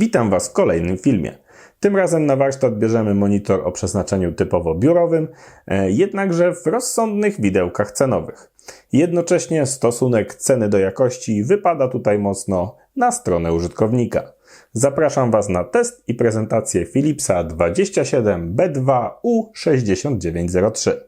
Witam Was w kolejnym filmie. Tym razem na warsztat bierzemy monitor o przeznaczeniu typowo biurowym, e, jednakże w rozsądnych widełkach cenowych. Jednocześnie stosunek ceny do jakości wypada tutaj mocno na stronę użytkownika. Zapraszam Was na test i prezentację Philipsa 27B2U6903.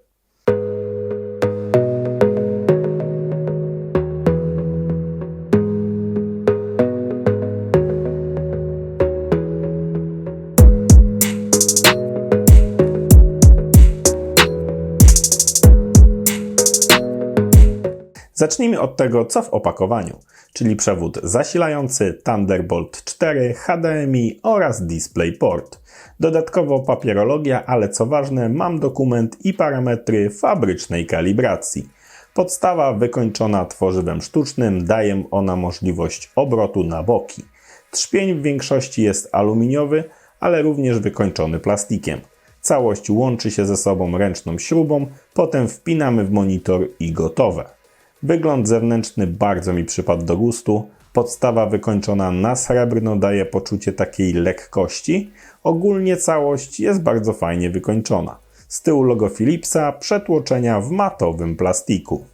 Zacznijmy od tego, co w opakowaniu, czyli przewód zasilający Thunderbolt 4, HDMI oraz DisplayPort. Dodatkowo papierologia, ale co ważne, mam dokument i parametry fabrycznej kalibracji. Podstawa wykończona tworzywem sztucznym daje ona możliwość obrotu na boki. Trzpień w większości jest aluminiowy, ale również wykończony plastikiem. Całość łączy się ze sobą ręczną śrubą, potem wpinamy w monitor i gotowe. Wygląd zewnętrzny bardzo mi przypadł do gustu. Podstawa wykończona na srebrno daje poczucie takiej lekkości. Ogólnie całość jest bardzo fajnie wykończona. Z tyłu logo Philipsa, przetłoczenia w matowym plastiku.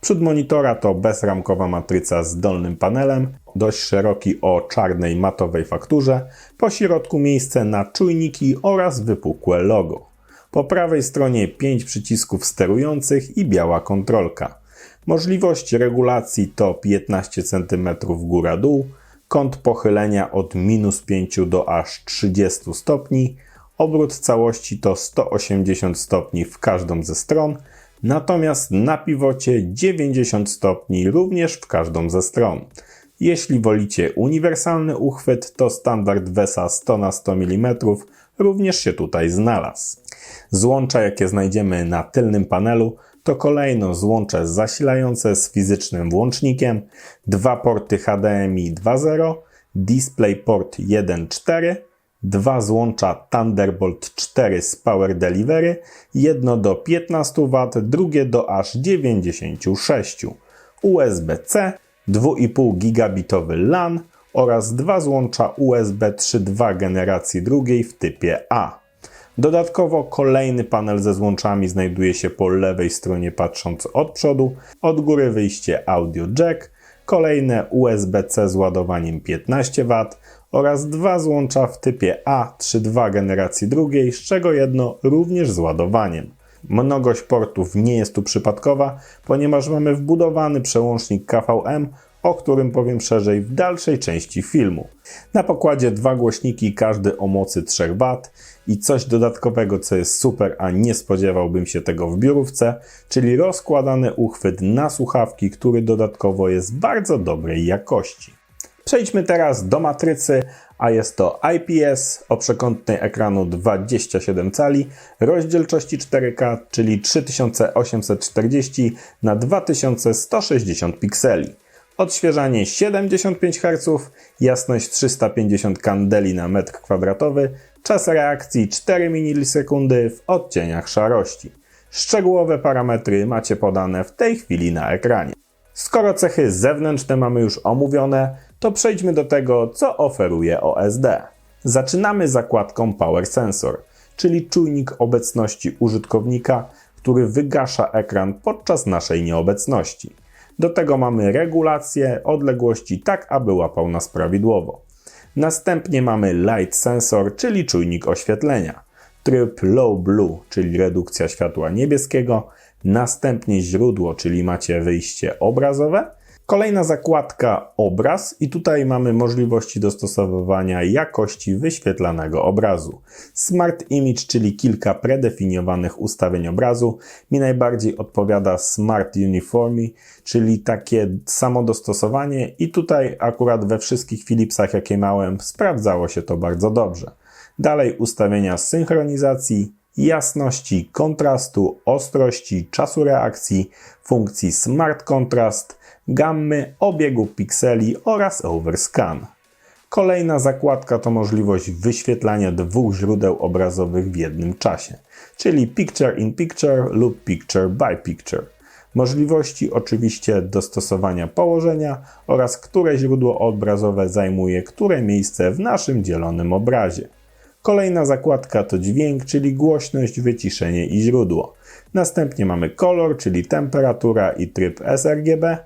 Przód monitora to bezramkowa matryca z dolnym panelem, dość szeroki o czarnej matowej fakturze, po środku miejsce na czujniki oraz wypukłe logo. Po prawej stronie 5 przycisków sterujących i biała kontrolka. Możliwość regulacji to 15 cm góra-dół, kąt pochylenia od minus 5 do aż 30 stopni, obrót całości to 180 stopni w każdą ze stron, natomiast na piwocie 90 stopni również w każdą ze stron. Jeśli wolicie uniwersalny uchwyt, to standard VESA 100 na 100 mm również się tutaj znalazł. Złącza, jakie znajdziemy na tylnym panelu, to kolejno złącze zasilające z fizycznym włącznikiem, dwa porty HDMI 2.0, DisplayPort 1.4, dwa złącza Thunderbolt 4 z Power Delivery, jedno do 15 W, drugie do aż 96, USB-C, 2,5 gigabitowy LAN oraz dwa złącza USB 3.2 generacji drugiej w typie A. Dodatkowo kolejny panel ze złączami znajduje się po lewej stronie patrząc od przodu, od góry wyjście audio jack, kolejne USB-C z ładowaniem 15 W oraz dwa złącza w typie A32 generacji drugiej, z czego jedno również z ładowaniem. Mnogość portów nie jest tu przypadkowa, ponieważ mamy wbudowany przełącznik KVM, o którym powiem szerzej w dalszej części filmu. Na pokładzie dwa głośniki, każdy o mocy 3 W i coś dodatkowego, co jest super, a nie spodziewałbym się tego w biurówce, czyli rozkładany uchwyt na słuchawki, który dodatkowo jest bardzo dobrej jakości. Przejdźmy teraz do matrycy, a jest to IPS o przekątnej ekranu 27 cali, rozdzielczości 4K, czyli 3840 na 2160 pikseli. Odświeżanie 75 Hz, jasność 350 kandeli na metr kwadratowy, czas reakcji 4 milisekundy w odcieniach szarości. Szczegółowe parametry macie podane w tej chwili na ekranie. Skoro cechy zewnętrzne mamy już omówione, to przejdźmy do tego, co oferuje OSD. Zaczynamy zakładką Power Sensor, czyli czujnik obecności użytkownika, który wygasza ekran podczas naszej nieobecności. Do tego mamy regulację odległości tak, aby łapał nas prawidłowo. Następnie mamy Light Sensor, czyli czujnik oświetlenia. Tryb Low Blue, czyli redukcja światła niebieskiego. Następnie źródło, czyli macie wyjście obrazowe. Kolejna zakładka obraz i tutaj mamy możliwości dostosowywania jakości wyświetlanego obrazu. Smart Image, czyli kilka predefiniowanych ustawień obrazu. Mi najbardziej odpowiada Smart Uniformy, czyli takie samo dostosowanie i tutaj akurat we wszystkich Philipsach jakie miałem sprawdzało się to bardzo dobrze. Dalej ustawienia synchronizacji, jasności, kontrastu, ostrości, czasu reakcji, funkcji Smart Contrast, gammy, obiegu pikseli oraz overscan. Kolejna zakładka to możliwość wyświetlania dwóch źródeł obrazowych w jednym czasie, czyli Picture in Picture lub Picture by Picture. Możliwości oczywiście dostosowania położenia oraz które źródło obrazowe zajmuje które miejsce w naszym dzielonym obrazie. Kolejna zakładka to dźwięk, czyli głośność, wyciszenie i źródło. Następnie mamy kolor, czyli temperatura i tryb sRGB.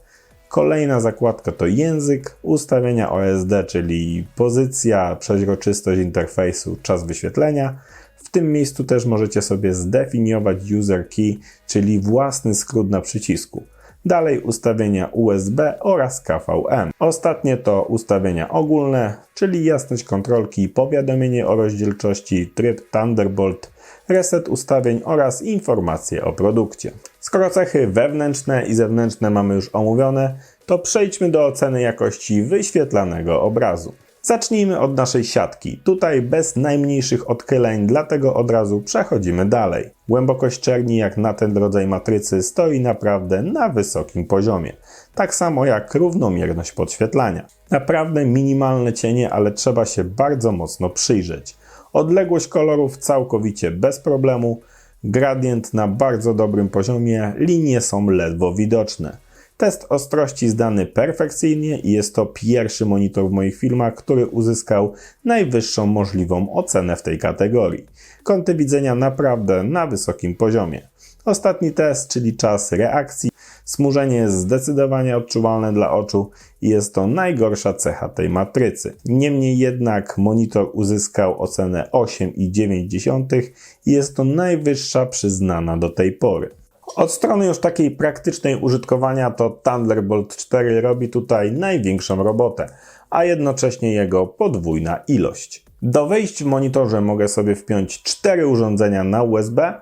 Kolejna zakładka to język, ustawienia OSD, czyli pozycja, przeźroczystość interfejsu, czas wyświetlenia. W tym miejscu też możecie sobie zdefiniować user key, czyli własny skrót na przycisku. Dalej ustawienia USB oraz KVM. Ostatnie to ustawienia ogólne, czyli jasność kontrolki, powiadomienie o rozdzielczości, tryb Thunderbolt, reset ustawień oraz informacje o produkcie. Skoro cechy wewnętrzne i zewnętrzne mamy już omówione, to przejdźmy do oceny jakości wyświetlanego obrazu. Zacznijmy od naszej siatki. Tutaj bez najmniejszych odchyleń, dlatego od razu przechodzimy dalej. Głębokość czerni jak na ten rodzaj matrycy stoi naprawdę na wysokim poziomie. Tak samo jak równomierność podświetlania. Naprawdę minimalne cienie, ale trzeba się bardzo mocno przyjrzeć. Odległość kolorów całkowicie bez problemu. Gradient na bardzo dobrym poziomie, linie są ledwo widoczne. Test ostrości zdany perfekcyjnie i jest to pierwszy monitor w moich filmach, który uzyskał najwyższą możliwą ocenę w tej kategorii. Kąty widzenia naprawdę na wysokim poziomie. Ostatni test, czyli czas reakcji. Smużenie jest zdecydowanie odczuwalne dla oczu i jest to najgorsza cecha tej matrycy. Niemniej jednak monitor uzyskał ocenę 8,9 i jest to najwyższa przyznana do tej pory. Od strony już takiej praktycznej użytkowania to Thunderbolt 4 robi tutaj największą robotę, a jednocześnie jego podwójna ilość. Do wejść w monitorze mogę sobie wpiąć cztery urządzenia na USB,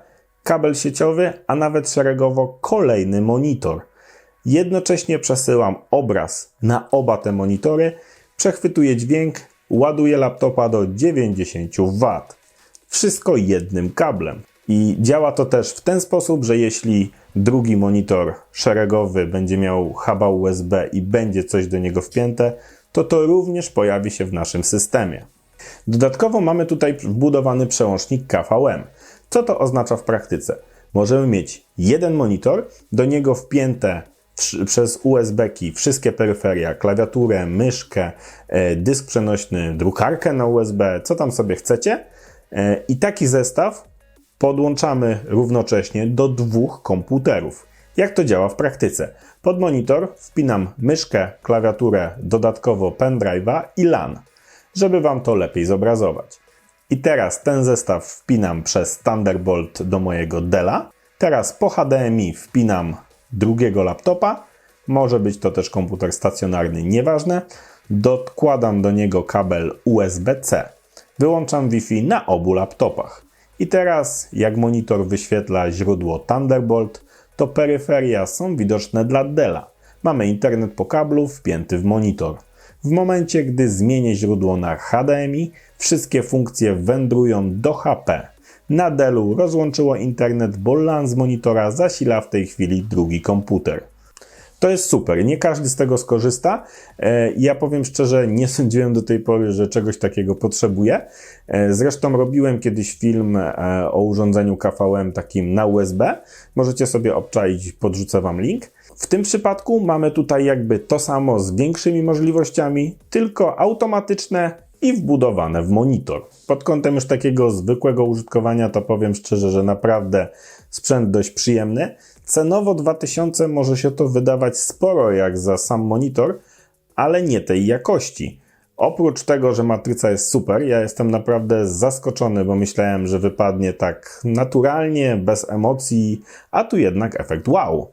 kabel sieciowy, a nawet szeregowo kolejny monitor. Jednocześnie przesyłam obraz na oba te monitory, przechwytuję dźwięk, ładuję laptopa do 90 W. Wszystko jednym kablem. I działa to też w ten sposób, że jeśli drugi monitor szeregowy będzie miał huba USB i będzie coś do niego wpięte, to to również pojawi się w naszym systemie. Dodatkowo mamy tutaj wbudowany przełącznik KVM. Co to oznacza w praktyce? Możemy mieć jeden monitor, do niego wpięte przez USB-ki wszystkie peryferia, klawiaturę, myszkę, e, dysk przenośny, drukarkę na USB, co tam sobie chcecie. E, I taki zestaw podłączamy równocześnie do dwóch komputerów. Jak to działa w praktyce? Pod monitor wpinam myszkę, klawiaturę, dodatkowo pendrive'a i LAN, żeby Wam to lepiej zobrazować. I teraz ten zestaw wpinam przez Thunderbolt do mojego Della. Teraz po HDMI wpinam drugiego laptopa. Może być to też komputer stacjonarny, nieważne. Dokładam do niego kabel USB-C. Wyłączam Wi-Fi na obu laptopach. I teraz, jak monitor wyświetla źródło Thunderbolt, to peryferia są widoczne dla Della. Mamy internet po kablu wpięty w monitor. W momencie, gdy zmienię źródło na HDMI, wszystkie funkcje wędrują do HP. Na Dellu rozłączyło internet, bo LAN z monitora zasila w tej chwili drugi komputer. To jest super, nie każdy z tego skorzysta. E, ja powiem szczerze, nie sądziłem do tej pory, że czegoś takiego potrzebuję. E, zresztą robiłem kiedyś film e, o urządzeniu KVM takim na USB. Możecie sobie obczaić, podrzucę Wam link. W tym przypadku mamy tutaj jakby to samo z większymi możliwościami, tylko automatyczne i wbudowane w monitor. Pod kątem już takiego zwykłego użytkowania to powiem szczerze, że naprawdę sprzęt dość przyjemny. Cenowo 2000 może się to wydawać sporo jak za sam monitor, ale nie tej jakości. Oprócz tego, że matryca jest super, ja jestem naprawdę zaskoczony, bo myślałem, że wypadnie tak naturalnie, bez emocji, a tu jednak efekt wow.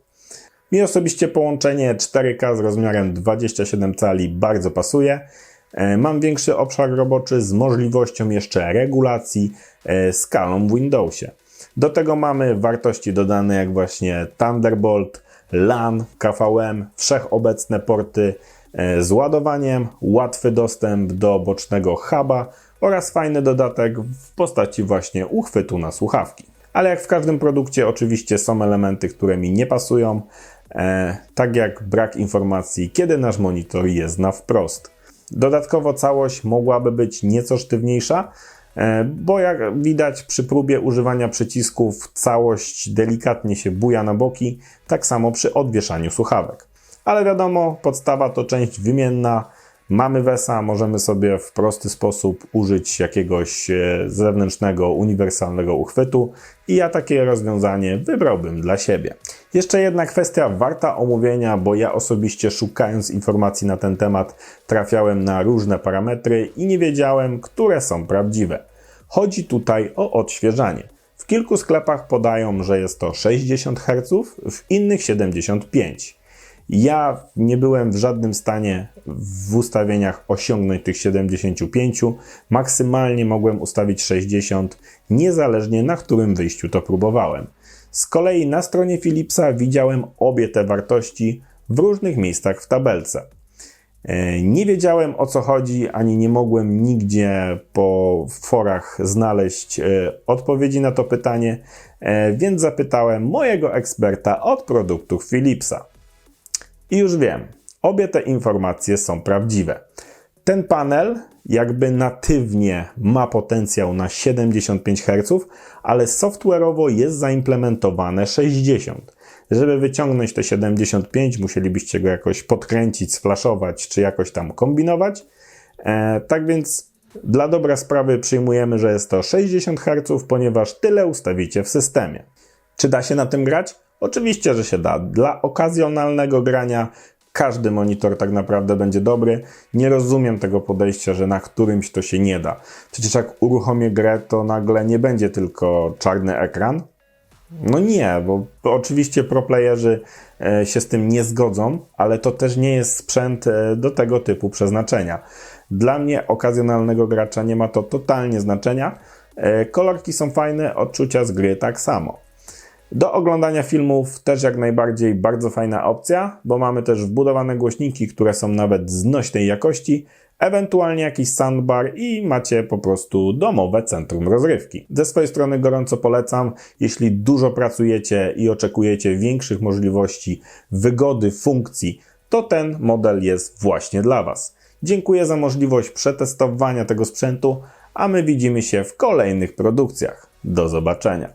Mi osobiście połączenie 4K z rozmiarem 27 cali bardzo pasuje. E, mam większy obszar roboczy z możliwością jeszcze regulacji e, skalą w Windowsie. Do tego mamy wartości dodane jak właśnie Thunderbolt, LAN, KVM, wszechobecne porty e, z ładowaniem, łatwy dostęp do bocznego huba oraz fajny dodatek w postaci właśnie uchwytu na słuchawki. Ale jak w każdym produkcie oczywiście są elementy, które mi nie pasują, e, tak jak brak informacji, kiedy nasz monitor jest na wprost. Dodatkowo całość mogłaby być nieco sztywniejsza, Bo jak widać przy próbie używania przycisków całość delikatnie się buja na boki, tak samo przy odwieszaniu słuchawek. Ale wiadomo, podstawa to część wymienna. Mamy WESA, możemy sobie w prosty sposób użyć jakiegoś e, zewnętrznego, uniwersalnego uchwytu i ja takie rozwiązanie wybrałbym dla siebie. Jeszcze jedna kwestia warta omówienia, bo ja osobiście szukając informacji na ten temat trafiałem na różne parametry i nie wiedziałem, które są prawdziwe. Chodzi tutaj o odświeżanie. W kilku sklepach podają, że jest to 60 Hz, w innych 75. Ja nie byłem w żadnym stanie w ustawieniach osiągnąć tych 75. Maksymalnie mogłem ustawić 60, niezależnie na którym wyjściu to próbowałem. Z kolei na stronie Philipsa widziałem obie te wartości w różnych miejscach w tabelce. E, Nie wiedziałem o co chodzi, ani nie mogłem nigdzie po forach znaleźć e, odpowiedzi na to pytanie, e, więc zapytałem mojego eksperta od produktów Philipsa. I już wiem, obie te informacje są prawdziwe. Ten panel jakby natywnie ma potencjał na 75 Hz, ale software'owo jest zaimplementowane 60. Żeby wyciągnąć te 75, musielibyście go jakoś podkręcić, sflaszować, czy jakoś tam kombinować. E, tak więc dla dobra sprawy przyjmujemy, że jest to 60 Hz, ponieważ tyle ustawicie w systemie. Czy da się na tym grać? Oczywiście, że się da. Dla okazjonalnego grania każdy monitor tak naprawdę będzie dobry. Nie rozumiem tego podejścia, że na którymś to się nie da. Przecież jak uruchomię grę, to nagle nie będzie tylko czarny ekran. No nie, bo oczywiście proplayerzy e, się z tym nie zgodzą, ale to też nie jest sprzęt e, do tego typu przeznaczenia. Dla mnie, okazjonalnego gracza, nie ma to totalnie znaczenia. E, Kolorki są fajne, odczucia z gry tak samo. Do oglądania filmów też jak najbardziej bardzo fajna opcja, bo mamy też wbudowane głośniki, które są nawet znośnej jakości, ewentualnie jakiś soundbar i macie po prostu domowe centrum rozrywki. Ze swojej strony gorąco polecam, jeśli dużo pracujecie i oczekujecie większych możliwości wygody funkcji, to ten model jest właśnie dla Was. Dziękuję za możliwość przetestowania tego sprzętu, a my widzimy się w kolejnych produkcjach. Do zobaczenia.